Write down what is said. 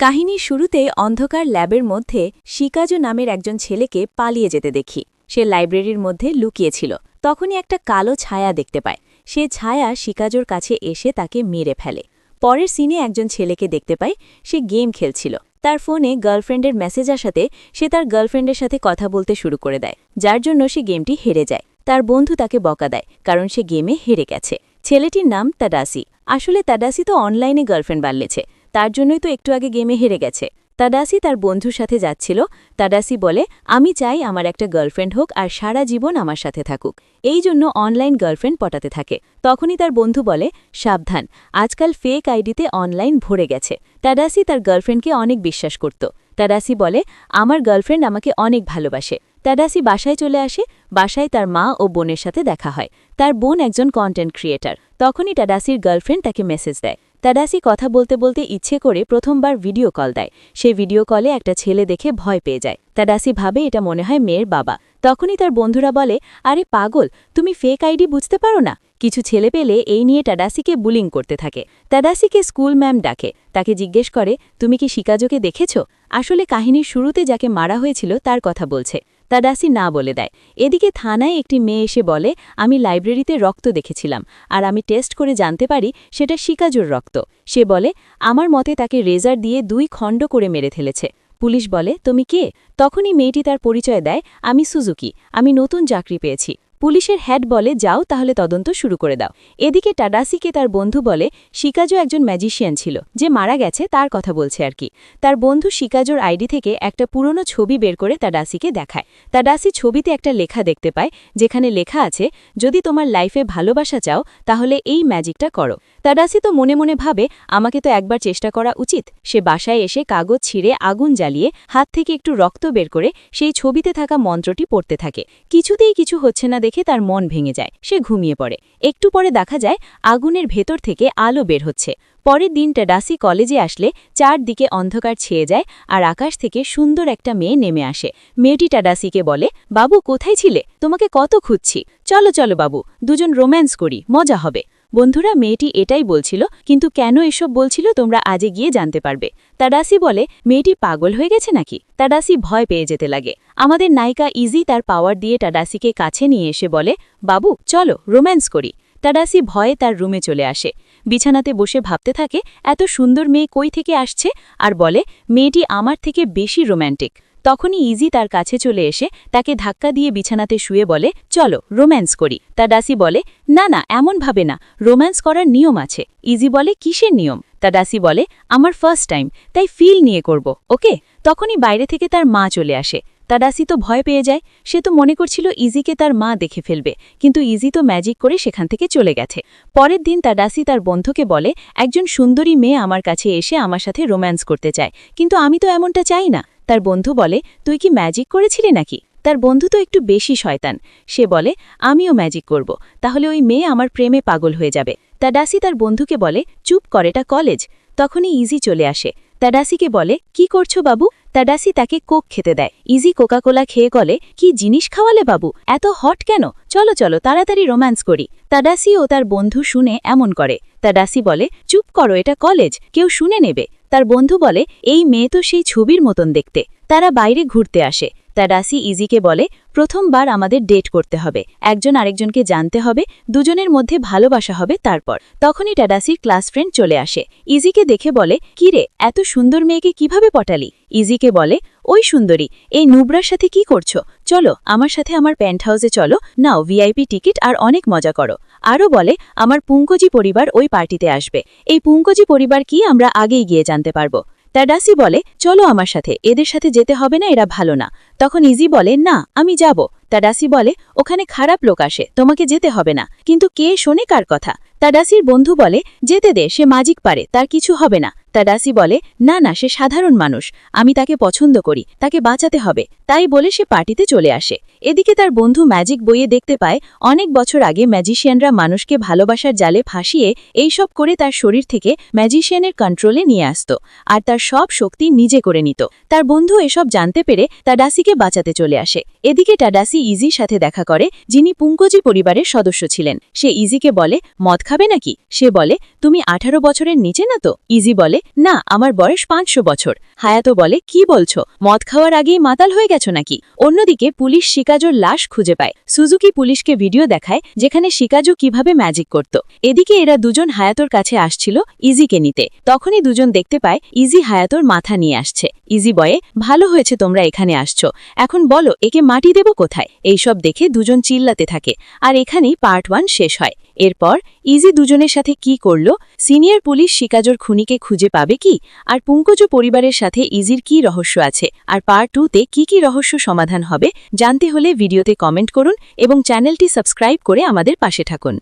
কাহিনীর শুরুতে অন্ধকার ল্যাবের মধ্যে শিকাজো নামের একজন ছেলেকে পালিয়ে যেতে দেখি। সে লাইব্রেরির মধ্যে লুকিয়েছিল তখনই একটা কালো ছায়া দেখতে পায়। সে ছায়া শিকাজোর কাছে এসে তাকে মেরে ফেলে। পরের সিনে একজন ছেলেকে দেখতে পায়। সে গেম খেলছিল। তার ফোনে গার্লফ্রেন্ডের মেসেজ আসাতে সে তার গার্লফ্রেন্ডের সাথে কথা বলতে শুরু করে দেয়, যার জন্য সে গেমটি হেরে যায়। তার বন্ধু তাকে বকা দেয়, কারণ সে গেমে হেরে গেছে। ছেলেটির নাম তাডাসি। আসলে তাডাসি তো অনলাইনে গার্লফ্রেন্ড বাড়লেছে তার জন্যই তো একটু আগে গেমে হেরে গেছে। তাডাসি তার বন্ধুর সাথে যাচ্ছিল। তাডাসি বলে, আমি চাই আমার একটা গার্লফ্রেন্ড হোক আর সারা জীবন আমার সাথে থাকুক। এই জন্য অনলাইন গার্লফ্রেন্ড পটাতে থাকে। তখনই তার বন্ধু বলে, সাবধান। আজকাল ফেক আইডিতে অনলাইন ভরে গেছে। তাডাসি তার গার্লফ্রেন্ডকে অনেক বিশ্বাস করত। তাডাসি বলে, আমার গার্লফ্রেন্ড আমাকে অনেক ভালোবাসে। তাডাসি বাসায় চলে আসে। বাসায় তার মা ও বোনের সাথে দেখা হয়। তার বোন একজন কন্টেন্ট ক্রিয়েটার তখনই টাডাসির গার্লফ্রেন্ড তাকে মেসেজ দেয়। তাডাসি কথা বলতে বলতে ইচ্ছে করে প্রথমবার ভিডিও কল দেয়। সে ভিডিও কলে একটা ছেলে দেখে ভয় পেয়ে যায়। তাডাসি ভাবে এটা মনে হয় মেয়ের বাবা। তখনই তার বন্ধুরা বলে, আরে পাগল, তুমি ফেক আইডি বুঝতে পারো না? কিছু ছেলে পেলে এই নিয়ে টাডাসিকে বুলিং করতে থাকে। টাডাসিকে স্কুল ম্যাম ডাকে। তাকে জিজ্ঞেস করে, তুমি কি শিকাজোকে দেখেছ? আসলে কাহিনীর শুরুতে যাকে মারা হয়েছিল তার কথা বলছে। তাডাসি না বলে দেয়। এদিকে থানায় একটি মেয়ে এসে বলে, আমি লাইব্রেরিতে রক্ত দেখেছিলাম, আর আমি টেস্ট করে জানতে পারি সেটা শিকাজুর রক্ত সে বলে, আমার মতে তাকে রেজার দিয়ে দুই খণ্ড করে মেরে ফেলেছে পুলিশ বলে, তুমি কে তখনই মেয়েটি তার পরিচয় দেয়, আমি সুজুকি, আমি নতুন চাকরি পেয়েছি। পুলিশের হেড বলে, যাও তাহলে তদন্ত শুরু করে দাও। এদিকে টাডাসিকে তার বন্ধু বলে, শিকাজো একজন ম্যাজিশিয়ান ছিল, যে মারা গেছে, তার কথা বলছে আর কি। তার বন্ধু শিকাজোর আইডি থেকে একটা পুরনো ছবি বের করে টাডাসিকে দেখায়। টাডাসি ছবিতে একটা লেখা দেখতে পায়, যেখানে লেখা আছে, যদি তোমার লাইফে ভালোবাসা চাও, তাহলে এই ম্যাজিকটা করো। টাডাসি তো মনে মনে ভাবে, আমাকে তো একবার চেষ্টা করা উচিত। সে বাসায় এসে কাগজ ছিঁড়ে আগুন জ্বালিয়ে, হাত থেকে একটু রক্ত বের করে, সেই ছবিতে থাকা মন্ত্রটি পড়তে থাকে। কিছুতেই কিছু হচ্ছে না দেখে তার মন ভেঙে যায়। সে ঘুমিয়ে পড়ে। একটু পরে দেখা যায়, আগুনের ভেতর থেকে আলো বের হচ্ছে। পরের দিনটা ডাসি কলেজে আসলে চারদিকে অন্ধকার ছেয়ে যায় আর আকাশ থেকে সুন্দর একটা মেয়ে নেমে আসে। মেয়েটি টাডাসিকে বলে, বাবু, কোথায় ছিলে? তোমাকে কত খুঁজছি। চলো চলো, বাবু। দুজন রোম্যান্স করি। মজা হবে। বন্ধুরা, মেয়েটি এটাই বলছিল, কিন্তু কেন এসব বলছিল তোমরা আজে গিয়ে জানতে পারবে? তাডাসি বলে, মেয়েটি পাগল হয়ে গেছে নাকি? তাডাসি ভয় পেয়ে যেতে লাগে। আমাদের নায়িকা ইজি তার পাওয়ার দিয়ে টাডাসিকে কাছে নিয়ে এসে বলে, বাবু, চলো রোম্যান্স করি টাডাসি ভয়ে তার রুমে চলে আসে। বিছানাতে বসে ভাবতে থাকে, এত সুন্দর মেয়ে কই থেকে আসছে? আর বলে, মেয়েটি আমার থেকে বেশি রোম্যান্টিক তখনই ইজি তার কাছে চলে এসে তাকে ধাক্কা দিয়ে বিছানাতে শুয়ে বলে, চলো, রোম্যান্স করি। তা ডাসি বলে, না না, এমন ভাবে না, রোম্যান্স করার নিয়ম আছে। ইজি বলে, কিসের নিয়ম? তা ডাসি বলে, আমার ফার্স্ট টাইম তাই ফিল নিয়ে করব, ওকে? তখনই বাইরে থেকে তার মা চলে আসে। তাডাসি তো ভয় পেয়ে যায়, সে তো মনে করছিল ইজিকে তার মা দেখে ফেলবে, কিন্তু ইজি তো ম্যাজিক করে সেখান থেকে চলে গেছে। পরের দিন তাডাসি তার বন্ধুকে বলে, একজন সুন্দরী মেয়ে আমার কাছে এসে আমার সাথে রোম্যান্স করতে চায়, কিন্তু আমি তো এমনটা চাই না। তার বন্ধু বলে, তুই কি ম্যাজিক করেছিলি নাকি? তার বন্ধু তো একটু বেশি শয়তান। সে বলে, আমিও ম্যাজিক করব। তাহলে ওই মেয়ে আমার প্রেমে পাগল হয়ে যাবে। তাডাসি তার বন্ধুকে বলে, চুপ করেটা কলেজ তখনই ইজি চলে আসে। তাডাসিকে বলে, কি করছ বাবু? তাডাসি তাকে কোক খেতে দেয়। ইজি কোকাকোলা খেয়ে গলে কি জিনিস খাওয়ালে বাবু? এত হট কেন? চলো চলো, তাড়াতাড়ি রোম্যান্স করি। তাডাসি ও তার বন্ধু শুনে এমন করে। তাডাসি বলে, চুপ করো, এটা কলেজ কেউ শুনে নেবে। তার বন্ধু বলে এই মেয়ে তো সেই ছবির মতন দেখতে। তারা বাইরে ঘুরতে আসে। তাডাসি ইজিকে বলে, প্রথমবার আমাদের ডেট করতে হবে। একজন আরেকজনকে জানতে হবে, দুজনের মধ্যে ভালোবাসা হবে তারপর। তখনই টাডাসির ক্লাস ফ্রেন্ড চলে আসে। ইজিকে দেখে বলে কিরে এত সুন্দর মেয়েকে কীভাবে পটালি? ইজিকে বলে, ওই সুন্দরী, এই নুবরার সাথে কি করছ? চলো, আমার সাথে আমার প্যান্ট হাউসে চলো, নাও ভিআইপি টিকিট আর অনেক মজা করো। আরও বলে, আমার পুঙ্কজি পরিবার ওই পার্টিতে আসবে। এই পুঙ্কজি পরিবার কি আমরা আগেই গিয়ে জানতে পারব। টাডাসি বলে, চলো আমার সাথে, এদের সাথে যেতে হবে না, এরা ভালো না। তখন ইজি বলে, না, আমি যাব। তা ডাসি বলে, ওখানে খারাপ লোক আসে, তোমাকে যেতে হবে না। কিন্তু কে শোনে কার কথা? তাডাসির বন্ধু বলে, যেতে দে, সে মাজিক পারে, তার কিছু হবে না। তাডাসি বলে, না না, সে সাধারণ মানুষ, আমি তাকে পছন্দ করি, তাকে বাঁচাতে হবে। তাই বলে সে পার্টিতে চলে আসে। এদিকে তার বন্ধু ম্যাজিক বইয়ে দেখতে পায়, অনেক বছর আগে ম্যাজিশিয়ানরা মানুষকে ভালোবাসার জালে ফাঁসিয়ে এইসব করে তার শরীর থেকে ম্যাজিশিয়ানের কন্ট্রোলে নিয়ে আসত, আর তার সব শক্তি নিজে করে নিত। তার বন্ধু এসব জানতে পেরে টাডাসিকে বাঁচাতে চলে আসে। এদিকে টাডাসি ইজির সাথে দেখা করে, যিনি পুঙ্কজি পরিবারের সদস্য ছিলেন। সে ইজিকে বলে, মদ খাবে নাকি? সে বলে, তুমি আঠারো বছরের নিচে না তো? ইজি বলে বলে না, আমার বয়স পাঁচশো বছর। হায়াতো বলে, কি বলছো? মদ খাওয়ার আগেই মাতাল হয়ে গেছো নাকি? অন্যদিকে, পুলিশ শিকাজোর লাশ খুঁজে পায়। সুজুকি পুলিশকে ভিডিও দেখায়, যেখানে শিকাজো কীভাবে ম্যাজিক করত। এদিকে এরা দুজন হায়াতোর কাছে আসছিল ইজিকে নিতে। তখনই দুজন দেখতে পায়, ইজি হায়াতোর মাথা নিয়ে আসছে। ইজি বয়ে ভালো হয়েছে তোমরা এখানে আসছো। এখন বলো, একে মাটি দেব কোথায়? এইসব দেখে দুজন চিল্লাতে থাকে। আর এখানেই পার্ট ওয়ান শেষ হয়। এরপর, ইজি দুজনের সাথে কি করল? সিনিয়র পুলিশ শিকাজোর খুনিকে খুঁজে পাবে কি? আর পুঙ্কজ পরিবারের সাথে ইজির কি রহস্য আছে? আর পার্ট টুতে কি কি রহস্য সমাধান হবে? জানতে হলে ভিডিওতে কমেন্ট করুন এবং চ্যানেলটি সাবস্ক্রাইব করে আমাদের পাশে থাকুন।